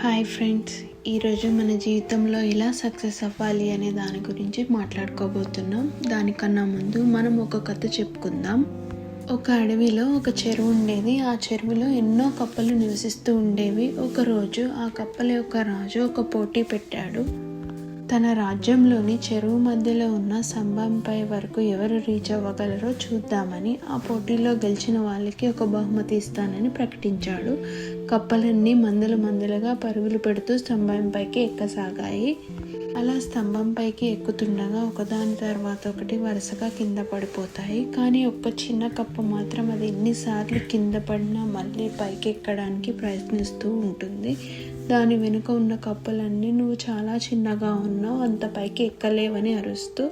Hi friends ఈరోజు మన జీవితంలో ఎలా సక్సెస్ అవ్వాలి అనే దాని గురించి మాట్లాడుకోబోతున్నాం. దానికన్నా ముందు మనం ఒక కథ చెప్పుకుందాం. ఒక అడవిలో ఒక చెరువు ఉండేది. ఆ చెరువులో ఎన్నో కప్పలు నివసిస్తూ ఉండేవి. ఒకరోజు ఆ కప్పల యొక్క రాజు ఒక పోటీ పెట్టాడు. తన రాజ్యంలోని చెరువు మధ్యలో ఉన్న స్తంభంపై వరకు ఎవరు రీచ్ అవ్వగలరో చూద్దామని ఆ పోటీలో గెలిచిన వాళ్ళకి ఒక బహుమతి ఇస్తానని ప్రకటించాడు. కప్పలన్నీ మందలు మందలుగా పరుగులు పెడుతూ స్తంభంపైకి ఎక్కసాగాయి. అలా స్తంభంపైకి ఎక్కుతుండగా ఒకదాని తర్వాత ఒకటి వరుసగా కింద పడిపోతాయి. కానీ ఒక్క చిన్న కప్పు మాత్రం అది ఎన్నిసార్లు కింద పడినా మళ్ళీ పైకి ఎక్కడానికి ప్రయత్నిస్తూ ఉంటుంది. దాని వెనుక ఉన్న కప్పులన్నీ నువ్వు చాలా చిన్నగా ఉన్నావు అంత పైకి ఎక్కలేవని అరుస్తూ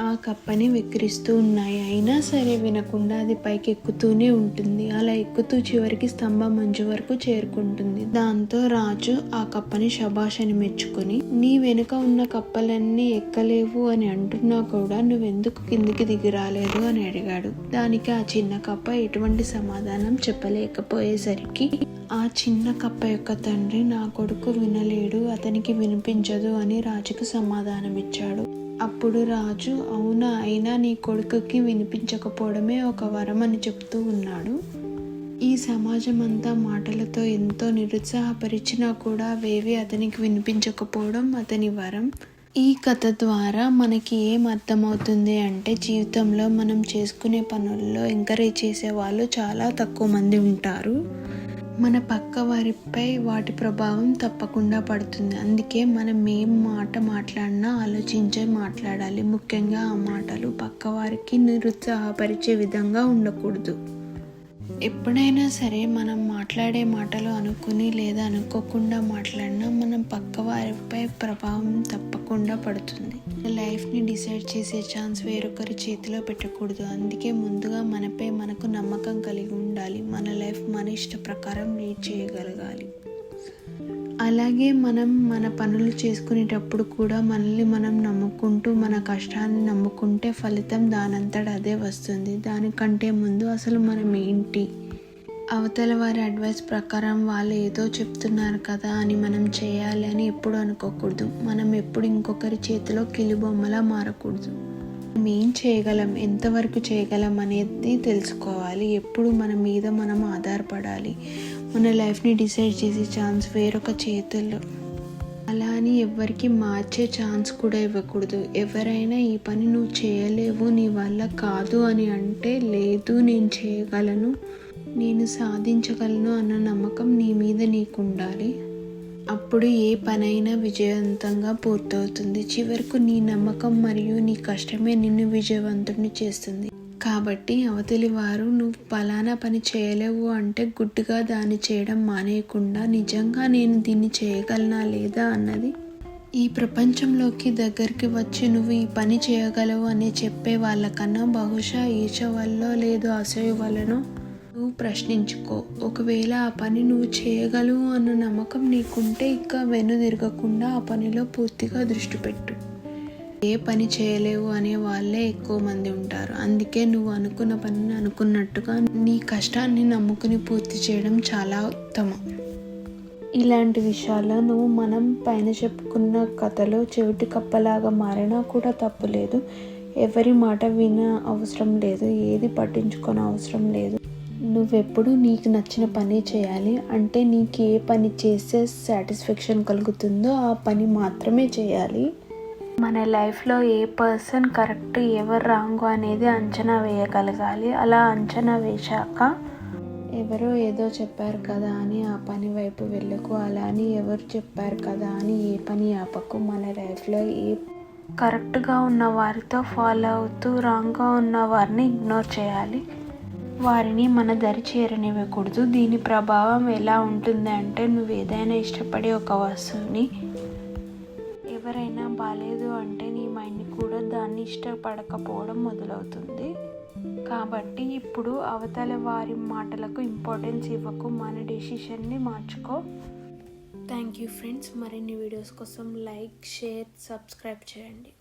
ఆ కప్పని వెక్కిరిస్తూ ఉన్నాయి. అయినా సరే వినకుండా అది పైకి ఎక్కుతూనే ఉంటుంది. అలా ఎక్కుతూ చివరికి స్తంభం మంచు వరకు చేరుకుంటుంది. దాంతో రాజు ఆ కప్పని శబాష్ అని మెచ్చుకొని నీ వెనుక ఉన్న కప్పలన్నీ ఎక్కలేవు అని అంటున్నా కూడా నువ్వెందుకు కిందికి దిగి రాలేదు? అని అడిగాడు. దానికి ఆ చిన్న కప్ప ఎటువంటి సమాధానం చెప్పలేకపోయేసరికి ఆ చిన్న కప్ప యొక్క తండ్రి నా కొడుకు వినలేడు అతనికి వినిపించదు అని రాజుకు సమాధానం ఇచ్చాడు అప్పుడు రాజు అవునా అయినా నీ కొడుకుకి వినిపించకపోవడమే ఒక వరం అని చెప్తూ ఉన్నాడు. ఈ సమాజం అంతా మాటలతో ఎంతో నిరుత్సాహపరిచినా కూడా అవేవి అతనికి వినిపించకపోవడం అతని వరం. ఈ కథ ద్వారా మనకి ఏం అర్థమవుతుంది అంటే జీవితంలో మనం చేసుకునే పనుల్లో ఎంకరేజ్ చేసే వాళ్ళు చాలా తక్కువ మంది ఉంటారు. మన పక్క వారిపై వాటి ప్రభావం తప్పకుండా పడుతుంది. అందుకే మనం ఏం మాట మాట్లాడినా ఆలోచించే మాట్లాడాలి. ముఖ్యంగా ఆ మాటలు పక్కవారికి నిరుత్సాహపరిచే విధంగా ఉండకూడదు. ఎప్పుడైనా సరే మనం మాట్లాడే మాటలు అనుకుని లేదా అనుకోకుండా మాట్లాడినా మనం పక్క వారిపై ప్రభావం తప్పకుండా పడుతుంది. లైఫ్ని డిసైడ్ చేసే ఛాన్స్ వేరొకరి చేతిలో పెట్టకూడదు. అందుకే ముందుగా మనపై మనకు నమ్మకం కలిగి ఉండాలి. మన లైఫ్ మన ఇష్ట ప్రకారం లీడ్ చేయగలగాలి. అలాగే మనం మన పనులు చేసుకునేటప్పుడు కూడా మనల్ని మనం నమ్ముకుంటూ మన కష్టాన్ని నమ్ముకుంటే ఫలితం దానంతట అదే వస్తుంది. దానికంటే ముందు అసలు మనం ఏంటి? అవతల వారి అడ్వైస్ ప్రకారం వాళ్ళు ఏదో చెప్తున్నారు కదా అని మనం చేయాలి అని ఎప్పుడు అనుకోకూడదు. మనం ఎప్పుడు ఇంకొకరి చేతిలో కిలిబొమ్మలా మారకూడదు. మనం ఏం చేయగలం ఎంతవరకు చేయగలం అనేది తెలుసుకోవాలి. ఎప్పుడు మన మీద మనం ఆధారపడాలి. మన లైఫ్ని డిసైడ్ చేసే ఛాన్స్ వేరొక చేతుల్లో. అలా అని ఎవరికి మార్చే ఛాన్స్ కూడా ఇవ్వకూడదు. ఎవరైనా ఈ పని నువ్వు చేయలేవు నీ వల్ల కాదు అని అంటే లేదు నేను చేయగలను నేను సాధించగలను అన్న నమ్మకం నీ మీద నీకు ఉండాలి అప్పుడు ఏ పనైనా విజయవంతంగా పూర్తవుతుంది. చివరకు నీ నమ్మకం మరియు నీ కష్టమే నిన్ను విజయవంతుడిని చేస్తుంది. కాబట్టి అవతలి వారు నువ్వు ఫలానా పని చేయలేవు అంటే గుడ్డుగా దాన్ని చేయడం మానేయకుండా నిజంగా నేను దీన్ని చేయగలనా లేదా? అన్నది. ఈ ప్రపంచంలోకి దగ్గరికి వచ్చి నువ్వు ఈ పని చేయగలవు అని చెప్పే వాళ్ళకన్నా బహుశా ఈచ వల్ల లేదు అసూయ వలనో నువ్వు ప్రశ్నించుకో. ఒకవేళ ఆ పని నువ్వు చేయగలవు అన్న నమ్మకం నీకుంటే ఇక వెనుదిరగకుండా ఆ పనిలో పూర్తిగా దృష్టి పెట్టు. ఏ పని చేయలేవు అనే వాళ్ళే ఎక్కువ మంది ఉంటారు. అందుకే నువ్వు అనుకున్న పనిని అనుకున్నట్టుగా నీ కష్టాన్ని నమ్ముకుని పూర్తి చేయడం చాలా ఉత్తమం. ఇలాంటి విషయాల్లో నువ్వు మనం పైన చెప్పుకున్న కథలో చెవిటి కప్పలాగా మారినా కూడా తప్పు లేదు. ఎవరి మాట విన అవసరం లేదు. ఏది పట్టించుకొని అవసరం లేదు. నువ్వెప్పుడు నీకు నచ్చిన పని చేయాలి. అంటే నీకు ఏ పని చేస్తే సాటిస్ఫాక్షన్ కలుగుతుందో ఆ పని మాత్రమే చేయాలి. మన లైఫ్లో ఏ పర్సన్ కరెక్ట్ ఎవరు రాంగ్ అనేది అంచనా వేయగలగాలి. అలా అంచనా వేశాక ఎవరో ఏదో చెప్పారు కదా అని ఆ పని వైపు వెళ్ళకు. అలా అని ఎవరు చెప్పారు కదా అని ఏ పని ఆపకు. మన లైఫ్లో ఏ కరెక్ట్గా ఉన్న వారితో ఫాలో అవుతూ రాంగ్గా ఉన్న వారిని ఇగ్నోర్ చేయాలి. వారిని మన దరి చేరనివ్వకూడదు. దీని ప్రభావం ఎలా ఉంటుంది అంటే నువ్వు ఏదైనా ఇష్టపడే ఒక వస్తువుని ఎవరైనా బాగాలేదు అంటే నీ మైండ్ కూడా దాన్ని ఇష్టపడకపోవడం మొదలవుతుంది. కాబట్టి ఇప్పుడు అవతల వారి మాటలకు ఇంపార్టెన్స్ ఇవ్వకు మన డెసిషన్ని మార్చుకో. థ్యాంక్ యూ ఫ్రెండ్స్ మరిన్ని వీడియోస్ కోసం లైక్ షేర్ సబ్స్క్రైబ్ చేయండి.